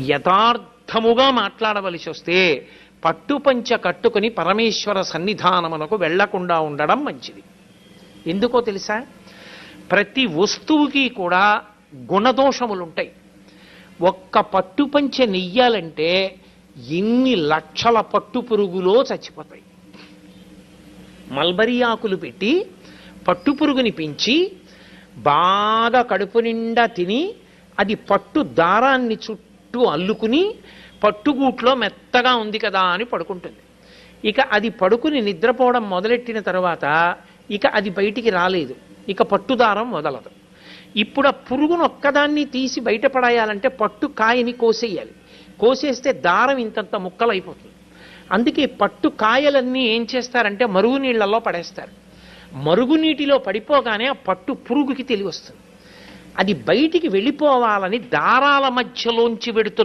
యథార్థముగా మాట్లాడవలసి వస్తే పట్టుపంచ కట్టుకుని పరమేశ్వర సన్నిధానమునకు వెళ్ళకుండా ఉండడం మంచిది. ఎందుకో తెలుసా? ప్రతి వస్తువుకి కూడా గుణదోషములుంటాయి. ఒక్క పట్టుపంచె నెయ్యాలంటే ఎన్ని లక్షల పట్టు పురుగులో చచ్చిపోతాయి. మల్బరీ ఆకులు పెట్టి పట్టు పురుగుని పెంచి బాగా కడుపు నిండా తిని అది పట్టు దారాన్ని చుట్టూ అల్లుకుని పట్టుగూట్లో మెత్తగా ఉంది కదా అని పడుకుంటుంది. ఇక అది పడుకుని నిద్రపోవడం మొదలెట్టిన తర్వాత ఇక అది బయటికి రాలేదు. ఇక పట్టుదారం మొదలదు. ఇప్పుడు ఆ పురుగును ఒక్కదాన్ని తీసి బయటపడేయాలంటే పట్టు కాయని కోసేయాలి. కోసేస్తే దారం ఇంతంత ముక్కలైపోతుంది. అందుకే పట్టు కాయలన్నీ ఏం చేస్తారంటే మరుగునీళ్ళలో పడేస్తారు. మరుగునీటిలో పడిపోగానే ఆ పట్టు పురుగుకి తెలివి వస్తుంది. అది బయటికి వెళ్ళిపోవాలని దారాల మధ్యలోంచి వెడుతున్న